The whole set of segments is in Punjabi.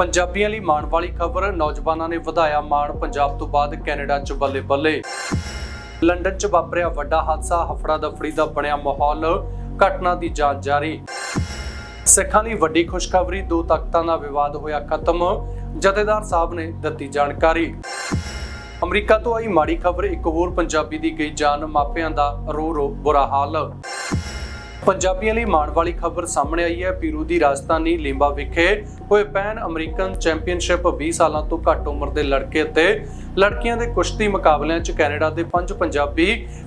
ਪੰਜਾਬੀਆਂ ਲਈ ਮਾਣ ਵਾਲੀ ਖਬਰ, ਨੌਜਵਾਨਾਂ ਨੇ ਵਧਾਇਆ ਮਾਣ ਪੰਜਾਬ ਤੋਂ ਬਾਅਦ ਕੈਨੇਡਾ 'ਚ ਬੱਲੇ ਬੱਲੇ। ਲੰਡਨ 'ਚ ਵਾਪਰਿਆ ਵੱਡਾ ਹਾਦਸਾ, ਹਫੜਾ ਦਫੜੀ ਦਾ ਬਣਿਆ ਮਾਹੌਲ, ਘਟਨਾ ਦੀ ਜਾਂਚ ਜਾਰੀ। ਸਿੱਖਾਂ ਲਈ ਵੱਡੀ ਖੁਸ਼ਖਬਰੀ, ਦੋ ਤਖਤਾਂ ਦਾ ਵਿਵਾਦ ਹੋਇਆ ਖਤਮ, ਜਥੇਦਾਰ ਸਾਹਿਬ ਨੇ ਦਿੱਤੀ ਜਾਣਕਾਰੀ। ਅਮਰੀਕਾ ਤੋਂ ਆਈ ਮਾੜੀ ਖਬਰ, ਇੱਕ ਹੋਰ ਪੰਜਾਬੀ ਦੀ ਗਈ ਜਾਨ, ਮਾਪਿਆਂ ਦਾ ਰੋ ਰੋ ਬੁਰਾ ਹਾਲ। ਪੰਜਾਬੀਆਂ ਲਈ ਮਾਣ ਵਾਲੀ ਖਬਰ ਸਾਹਮਣੇ ਆਈ ਹੈ। ਪੀਰੂ ਦੀ ਰਾਜਧਾਨੀ ਲਿੰਬਾ ਵਿਖੇ ਹੋਏ ਪੈਨ ਅਮਰੀਕਨ ਚੈਂਪੀਅਨਸ਼ਿਪ 20 ਸਾਲਾਂ ਤੋਂ ਘੱਟ ਉਮਰ ਦੇ ਲੜਕੇ ਅਤੇ ਲੜਕੀਆਂ ਦੇ ਕੁਸ਼ਤੀ ਮੁਕਾਬਲਿਆਂ 'ਚ ਕੈਨੇਡਾ ਦੇ ਪੰਜ ਪੰਜਾਬੀ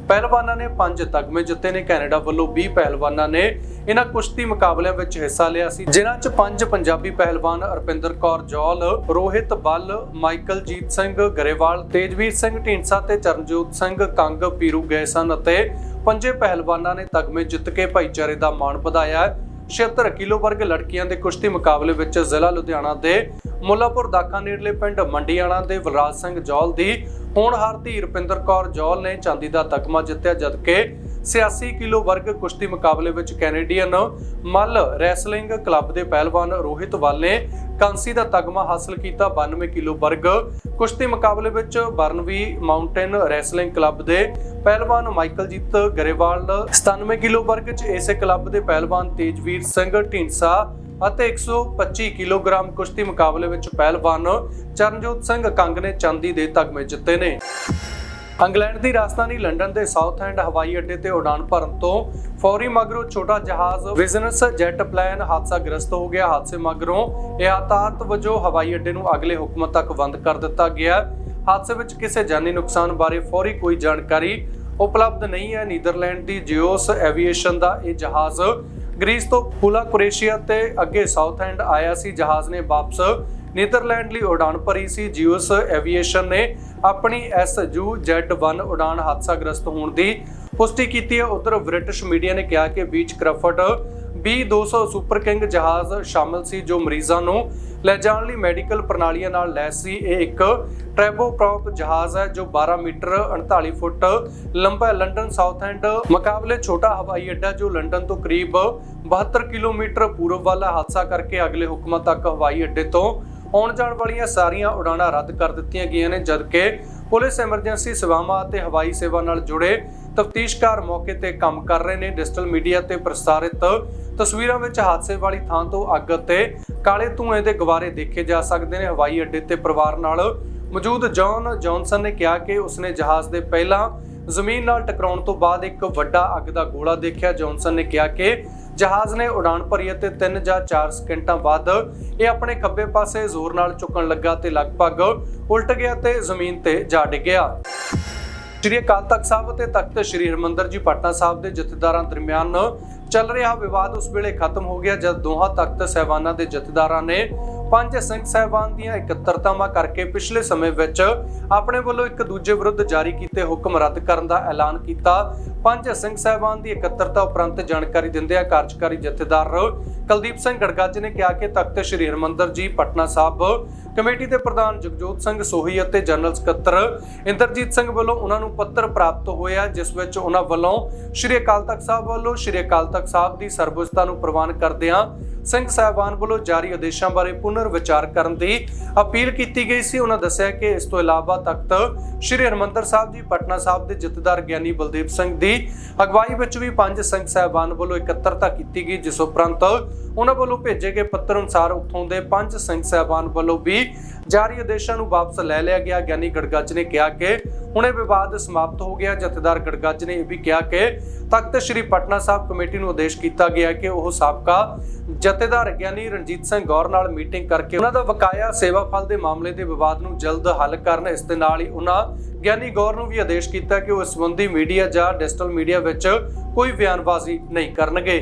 ਪਹਿਲਵਾਨਾਂ ਨੇ ਪੰਜ ਤਗਮੇ ਜਿੱਤੇ ਨੇ। ਕੈਨੇਡਾ ਵੱਲੋਂ 20 ਪਹਿਲਵਾਨਾਂ ਨੇ ਇਹਨਾਂ ਕੁਸ਼ਤੀ ਮੁਕਾਬਲਿਆਂ ਵਿੱਚ ਹਿੱਸਾ ਲਿਆ ਸੀ। ਜਿਨ੍ਹਾਂ 'ਚ ਪੰਜ ਪੰਜਾਬੀ ਪਹਿਲਵਾਨ ਅਰਪਿੰਦਰ ਕੌਰ ਜੌਲ, ਰੋਹਿਤ ਬੱਲ ਮਾਈਕਲਜੀਤ ਸਿੰਘ ਗਰੇਵਾਲ, ਤੇਜਵੀਰ ਸਿੰਘ ਢੀਂਡਸਾ ਤੇ ਚਰਨਜੋਤ ਸਿੰਘ ਕੰਗ ਪੀਰੂ ਗਏ ਸਨ ਅਤੇ ਪੰਜੇ ਪਹਿਲਵਾਨਾਂ ਨੇ ਤਗਮੇ ਜਿੱਤ ਕੇ ਭਾਈਚਾਰੇ ਦਾ ਮਾਣ ਵਧਾਇਆ ਹੈ। 76 ਕਿਲੋ ਵਰਗ ਲੜਕੀਆਂ ਦੇ ਕੁਸ਼ਤੀ ਮੁਕਾਬਲੇ ਵਿੱਚ ਜ਼ਿਲ੍ਹਾ ਲੁਧਿਆਣਾ ਦੇ ਮੁੱਲਾਪੁਰ ਦਾਖਾ ਨੇੜਲੇ ਪਿੰਡ ਮੰਡੀਆਣਾ ਦੇ ਵਲਰਾਜ ਸਿੰਘ ਜੌਲ ਦੀ ਹੋਣਹਾਰ ਧੀ ਰੁਪਿੰਦਰ ਕੌਰ ਜੌਲ ਨੇ ਚਾਂਦੀ ਦਾ ਤਗਮਾ ਜਿੱਤਿਆ, ਜਦਕਿ 86 ਕਿਲੋ ਵਰਗ ਕੁਸ਼ਤੀ ਮੁਕਾਬਲੇ ਵਿੱਚ ਕੈਨੇਡੀਅਨ ਮੱਲ ਰੈਸਲਿੰਗ ਕਲੱਬ ਦੇ ਪਹਿਲਵਾਨ ਰੋਹਿਤ ਵਾਲ ਨੇ ਕਾਂਸੀ ਦਾ ਤਗਮਾ ਹਾਸਲ ਕੀਤਾ 92 ਕਿਲੋ ਵਰਗ। ਕੁਸ਼ਤੀ ਮੁਕਾਬਲੇ ਵਿੱਚ ਬਰਨਵੀ ਮਾਊਂਟੇਨ ਰੈਸਲਿੰਗ ਕਲੱਬ ਦੇ ਪਹਿਲਵਾਨ ਮਾਈਕਲਜੀਤ ਗਰੇਵਾਲ 97 ਕਿਲੋ ਵਰਗ 'ਚ ਇਸੇ ਕਲੱਬ ਦੇ ਪਹਿਲਵਾਨ ਤੇਜਵੀਰ ਸਿੰਘ ਢੀਂਡਸਾ ਅਤੇ 125 ਕਿਲੋਗ੍ਰਾਮ ਕੁਸ਼ਤੀ ਮੁਕਾਬਲੇ ਵਿੱਚ ਪਹਿਲਵਾਨ ਚਰਨਜੋਤ ਸਿੰਘ ਕੰਗ ਨੇ ਚਾਂਦੀ ਦੇ ਤਗਮੇ ਜਿੱਤੇ ਨੇ। ਇੰਗਲੈਂਡ ਦੀ ਰਾਜਧਾਨੀ ਲੰਡਨ ਦੇ ਸਾਊਥ ਐਂਡ ਹਵਾਈ ਅੱਡੇ ਤੇ ਉਡਾਨ ਭਰਨ ਤੋਂ ਫੌਰੀ ਮਗਰੋਂ ਛੋਟਾ ਜਹਾਜ਼ ਬਿਜ਼ਨਸ ਜੈਟ ਪਲਾਨ ਹਾਦਸਾਗ੍ਰਸਤ ਹੋ ਗਿਆ। ਹਾਦਸੇ ਮਗਰੋਂ ਇਹਤਾਤ ਵਜੋਂ ਹਵਾਈ ਅੱਡੇ ਨੂੰ ਅਗਲੇ ਹੁਕਮ ਤੱਕ ਬੰਦ ਕਰ ਦਿੱਤਾ ਗਿਆ। ਹਾਦਸੇ ਵਿੱਚ ਕਿਸੇ ਜਾਨੀ ਨੁਕਸਾਨ ਬਾਰੇ ਫੌਰੀ ਕੋਈ ਜਾਣਕਾਰੀ ਉਪਲਬਧ ਨਹੀਂ ਹੈ। ਨੀਦਰਲੈਂਡ ਦੀ ਜਿਓਸ ਐਵੀਏਸ਼ਨ ਦਾ ਇਹ ਜਹਾਜ਼ ਗ੍ਰੀਸ ਤੋਂ ਪੂਲਾ ਕੁਰੇਸ਼ੀਆ ਤੇ ਅੱਗੇ ਸਾਊਥ ਐਂਡ ਆਇਆ ਸੀ। ਜਹਾਜ਼ ਨੇ ਵਾਪਸ ਨੀਦਰਲੈਂਡ ਲਈ ਉਡਾਨ ਭਰੀ ਸੀ। ਜਿਓਸ ਐਵੀਏਸ਼ਨ ਨੇ ਆਪਣੀ ਐਸਯੂ Z1 ਉਡਾਨ ਹਾਦਸਾਗ੍ਰਸਤ ਹੋਣ ਦੀ ਪੁਸ਼ਟੀ ਕੀਤੀ ਹੈ। ਉਧਰ ਬ੍ਰਿਟਿਸ਼ ਮੀਡੀਆ ਨੇ ਕਿਹਾ ਕਿ beach craft B200 super king ਜਹਾਜ਼ ਸ਼ਾਮਲ ਸੀ, ਜੋ ਮਰੀਜ਼ਾਂ ਨੂੰ ਲੈ ਜਾਣ ਲਈ ਮੈਡੀਕਲ ਪ੍ਰਣਾਲੀਆਂ ਨਾਲ ਲੈਸ ਸੀ। ਇਹ ਇੱਕ ਟ੍ਰੈਬੋਪ੍ਰੋਪ ਜਹਾਜ਼ ਹੈ, ਜੋ 12 ਮੀਟਰ 39 ਫੁੱਟ ਲੰਬਾ ਲੰਡਨ ਸਾਊਥ ਐਂਡ ਮੁਕਾਬਲੇ ਛੋਟਾ ਹਵਾਈ ਅੱਡਾ, ਜੋ ਲੰਡਨ ਤੋਂ ਕਰੀਬ 72 ਕਿਲੋਮੀਟਰ ਪੂਰਬ ਵੱਲ ਹਾਦਸਾ ਕਰਕੇ ਅਗਲੇ ਹੁਕਮਾਂ ਤੱਕ ਹਵਾਈ ਅੱਡੇ ਤੋਂ ਆਉਣ ਜਾਣ ਵਾਲੀਆਂ ਸਾਰੀਆਂ ਉਡਾਣਾਂ ਰੱਦ ਕਰ ਦਿੱਤੀਆਂ ਗਈਆਂ ਨੇ, ਜਦਕਿ ਪੁਲਿਸ ਐਮਰਜੈਂਸੀ ਸੇਵਾਵਾਂ ਅਤੇ ਹਵਾਈ ਸੇਵਾ ਨਾਲ ਜੁੜੇ ਤਫਤੀਸ਼ਕਾਰ ਮੌਕੇ ਤੇ ਕੰਮ ਕਰ ਰਹੇ ਨੇ। ਡਿਜੀਟਲ ਮੀਡੀਆ ਤੇ ਪ੍ਰਸਾਰਿਤ ਤਸਵੀਰਾਂ ਵਿੱਚ ਹਾਦਸੇ ਵਾਲੀ ਥਾਂ ਤੋਂ ਅੱਗ ਅਤੇ ਕਾਲੇ ਧੂਏ ਦੇ ਗਵਾਰੇ ਦੇਖੇ ਜਾ ਸਕਦੇ ਨੇ। ਹਵਾਈ ਅੱਡੇ ਤੇ ਪਰਿਵਾਰ ਨਾਲ ਮੌਜੂਦ ਜੌਨ ਜੌਨਸਨ ਨੇ ਕਿਹਾ ਕਿ ਉਸਨੇ ਜਹਾਜ਼ ਦੇ ਪਹਿਲਾਂ ਜ਼ਮੀਨ ਨਾਲ ਟਕਰਾਉਣ ਤੋਂ ਬਾਅਦ ਇੱਕ ਵੱਡਾ ਅੱਗ ਦਾ ਗੋਲਾ ਦੇਖਿਆ। ਜੌਨਸਨ ਨੇ ਕਿਹਾ ਕਿ ਜਹਾਜ਼ ਨੇ ਉਡਾਨ ਭਰੀ ਅਤੇ 3 ਜਾਂ 4 ਸਕਿੰਟਾਂ ਬਾਅਦ ਇਹ ਆਪਣੇ ਖੱਬੇ ਪਾਸੇ ਜ਼ੋਰ ਨਾਲ ਝੁਕਣ ਲੱਗਾ ਤੇ ਲਗਭਗ ਉਲਟ ਗਿਆ ਤੇ ਜ਼ਮੀਨ ਤੇ ਜਾ ਡਿੱਗਿਆ ਸ਼੍ਰੀ ਅਕਾਲ ਤਖਤ ਸਾਹਿਬ ਅਤੇ ਤਖਤ ਸ਼੍ਰੀ ਹਰਮੰਦਰ ਜੀ ਪਟਨਾ ਸਾਹਿਬ ਦੇ ਜਥੇਦਾਰਾਂ ਦਰਮਿਆਨ ਚੱਲ ਰਿਹਾ ਵਿਵਾਦ ਉਸ ਵੇਲੇ ਖਤਮ ਹੋ ਗਿਆ ਜਦ ਦੋਹਾਂ ਤਖਤ ਸਹਿਬਾਨਾਂ ਦੇ ਜਥੇਦਾਰਾਂ ਨੇ ਪੰਜ ਸਿੰਘ ਸਹਿਬਾਨ ਦੀਆਂ ਇਕੱਤਰਤਾਵਾਂ ਕਰਕੇ ਪਿਛਲੇ ਸਮੇਂ ਵਿੱਚ ਆਪਣੇ ਵੱਲੋਂ ਇੱਕ ਦੂਜੇ ਵਿਰੁੱਧ ਜਾਰੀ ਕੀਤੇ ਹੁਕਮ ਰੱਦ ਕਰਨ ਦਾ ਐਲਾਨ ਕੀਤਾ ਪੰਜ ਸਿੰਘ ਸਹਿਬਾਨ ਦੀ ਇਕੱਤਰਤਾ ਉਪਰੰਤ ਜਾਣਕਾਰੀ ਦਿੰਦਿਆਂ ਕਾਰਜਕਾਰੀ ਜਥੇਦਾਰ ਕੁਲਦੀਪ ਸਿੰਘ ਗੜਗੱਜ ਨੇ ਕਿਹਾ ਕਿ ਤਖਤ ਸ਼੍ਰੀ ਹਰਮੰਦਰ ਜੀ, ਪਟਨਾ ਸਾਹਿਬ ਕਮੇਟੀ ਦੇ ਪ੍ਰਧਾਨ ਜਗਜੋਤ ਸਿੰਘ ਸੋਹੀ ਅਤੇ ਜਨਰਲ ਸਕੱਤਰ ਇੰਦਰਜੀਤ ਸਿੰਘ ਵੱਲੋਂ ਉਹਨਾਂ ਨੂੰ ਪੱਤਰ ਪ੍ਰਾਪਤ ਹੋਇਆ, ਜਿਸ ਵਿੱਚ ਉਹਨਾਂ ਵੱਲੋਂ ਸ਼੍ਰੀ ਅਕਾਲ ਤਖਤ ਸਾਹਿਬ ਵੱਲੋਂ ਸ਼੍ਰੀ ਅਕਾਲ ਤਖਤ ਸਾਹਿਬ ਦੀ ਸਰਬਉੱਚਤਾ ਨੂੰ ਪ੍ਰਵਾਨ ਕਰਦਿਆਂ ਸਿੰਘ ਸਾਹਿਬਾਨ ਵੱਲੋਂ ਜਾਰੀ ਆਦੇਸ਼ਾਂ ਬਾਰੇ ਪੁਨਰ ਵਿਚਾਰ ਕਰਨ ਦੀ ਅਪੀਲ ਕੀਤੀ ਗਈ ਸੀ। ਉਹਨਾਂ ਦੱਸਿਆ ਕਿ ਇਸ ਤੋਂ ਇਲਾਵਾ ਤਖਤ ਸ਼੍ਰੀ ਹਰਮੰਦਰ ਸਾਹਿਬ ਜੀ, ਪਟਨਾ ਸਾਹਿਬ ਦੇ ਜਥੇਦਾਰ ਗਿਆਨੀ ਬਲਦੇਵ ਸਿੰਘ ਦੀ ਅਗਵਾਈ ਵਿੱਚ ਵੀ ਪੰਜ ਸਿੰਘ ਸਾਹਿਬਾਨ ਵੱਲੋਂ ਇਕੱਤਰਤਾ ਕੀਤੀ ਗਈ, ਜਿਸ ਉਪਰੰਤ ਉਹਨਾਂ ਵੱਲੋਂ ਭੇਜੇ ਗਏ ਪੱਤਰ ਅਨੁਸਾਰ ਉੱਥੋਂ ਦੇ ਪੰਜ ਸਿੰਘ ਸਾਹਿਬਾਨ ਵੱਲੋਂ ਵੀ ਜਾਰੀ ਆਦੇਸ਼ਾਂ ਨੂੰ ਵਾਪਸ ਲੈ ਲਿਆ ਗਿਆ। ਗਿਆਨੀ ਗੜਗੱਜ ਨੇ ਕਿਹਾ ਕਿ ਹੁਣ ਇਹ ਵਿਵਾਦ ਸਮਾਪਤ ਹੋ ਗਿਆ। ਜਥੇਦਾਰ ਗੜਗੱਜ ਨੇ ਇਹ ਵੀ ਕਿਹਾ ਕਿ ਤਖਤ ਸ਼੍ਰੀ ਪਟਨਾ ਸਾਹਿਬ ਕਮੇਟੀ ਨੂੰ ਆਦੇਸ਼ ਕੀਤਾ ਗਿਆ ਕਿ ਉਹ ਸਾਬਕਾ ਜਥੇਦਾਰ ਗਿਆਨੀ ਰਣਜੀਤ ਸਿੰਘ ਗੌਰ ਨਾਲ ਮੀਟਿੰਗ ਕਰਕੇ ਉਹਨਾਂ ਦਾ ਬਕਾਇਆ ਸੇਵਾ ਫਲ ਦੇ ਮਾਮਲੇ ਦੇ ਵਿਵਾਦ ਨੂੰ ਜਲਦ ਹੱਲ ਕਰਨ, ਇਸ ਦੇ ਨਾਲ ਹੀ ਉਹਨਾਂ ਗਿਆਨੀ ਗੌਰ ਨੂੰ ਵੀ ਆਦੇਸ਼ ਕੀਤਾ ਕਿ ਉਹ ਇਸ ਸੰਬੰਧੀ ਮੀਡੀਆ ਜਾਂ ਡਿਜੀਟਲ ਮੀਡੀਆ ਵਿੱਚ ਕੋਈ ਬਿਆਨਬਾਜ਼ੀ ਨਹੀਂ ਕਰਨਗੇ।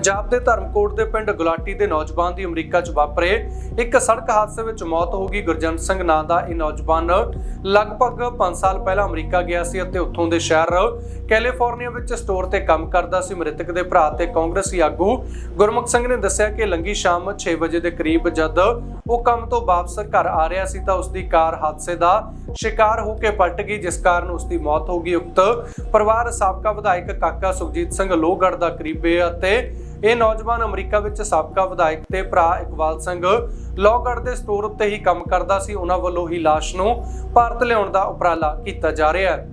ਪੰਜਾਬ ਦੇ ਧਰਮਕੋਟ ਦੇ ਪਿੰਡ ਗੁਲਾਟੀ ਦੇ ਨੌਜਵਾਨ ਦੀ ਅਮਰੀਕਾ 'ਚ ਵਾਪਰੇ। ਇੱਕ ਸੜਕ ਹਾਦਸੇ ਵਿੱਚ ਮੌਤ ਹੋ ਗਈ। ਗੁਰਜੰਟ ਸਿੰਘ ਨਾਂ ਦਾ ਇਹ ਨੌਜਵਾਨ ਲਗਭਗ 5 ਸਾਲ ਪਹਿਲਾਂ ਅਮਰੀਕਾ ਗਿਆ ਸੀ ਅਤੇ ਉੱਥੋਂ ਦੇ ਸ਼ਹਿਰ ਕੈਲੀਫੋਰਨੀਆ ਵਿੱਚ ਸਟੋਰ ਤੇ ਕੰਮ ਕਰਦਾ ਸੀ। ਮ੍ਰਿਤਕ ਦੇ ਭਰਾ ਤੇ ਕਾਂਗਰਸੀ ਆਗੂ ਗੁਰਮੁਖ ਸਿੰਘ ਨੇ ਦੱਸਿਆ ਕਿ ਲੰਗੀ ਸ਼ਾਮ 6 ਵਜੇ ਦੇ ਕਰੀਬ ਜਦ ਉਹ ਕੰਮ ਤੋਂ ਵਾਪਸ ਘਰ ਆ ਰਿਹਾ ਸੀ ਤਾਂ ਉਸ ਦੀ ਕਾਰ ਹਾਦਸੇ ਦਾ ਸ਼ਿਕਾਰ ਹੋ ਕੇ ਪਲਟ ਗਈ, ਜਿਸ ਕਾਰਨ ਉਸ ਦੀ ਮੌਤ ਹੋ ਗਈ। ਉਕਤ ਪਰਿਵਾਰ ਸਾਬਕਾ ਵਿਧਾਇਕ ਕਾਕਾ ਸੁਖਜੀਤ ਸਿੰਘ ਲੋਹਗੜ੍ਹ ਦਾ ਕਰੀਬੇ ਅਤੇ ਇਹ ਨੌਜਵਾਨ ਅਮਰੀਕਾ ਵਿੱਚ ਸਾਬਕਾ ਵਿਧਾਇਕ ਤੇ ਭਰਾ ਇਕਬਾਲ ਸਿੰਘ ਲੋਹਗੜ੍ਹ ਦੇ ਸਟੋਰ ਉੱਤੇ ਹੀ ਕੰਮ ਕਰਦਾ ਸੀ। ਉਹਨਾਂ ਵੱਲੋਂ ਹੀ ਲਾਸ਼ ਨੂੰ ਭਾਰਤ ਲਿਆਉਣ ਦਾ ਉਪਰਾਲਾ ਕੀਤਾ ਜਾ ਰਿਹਾ ਹੈ।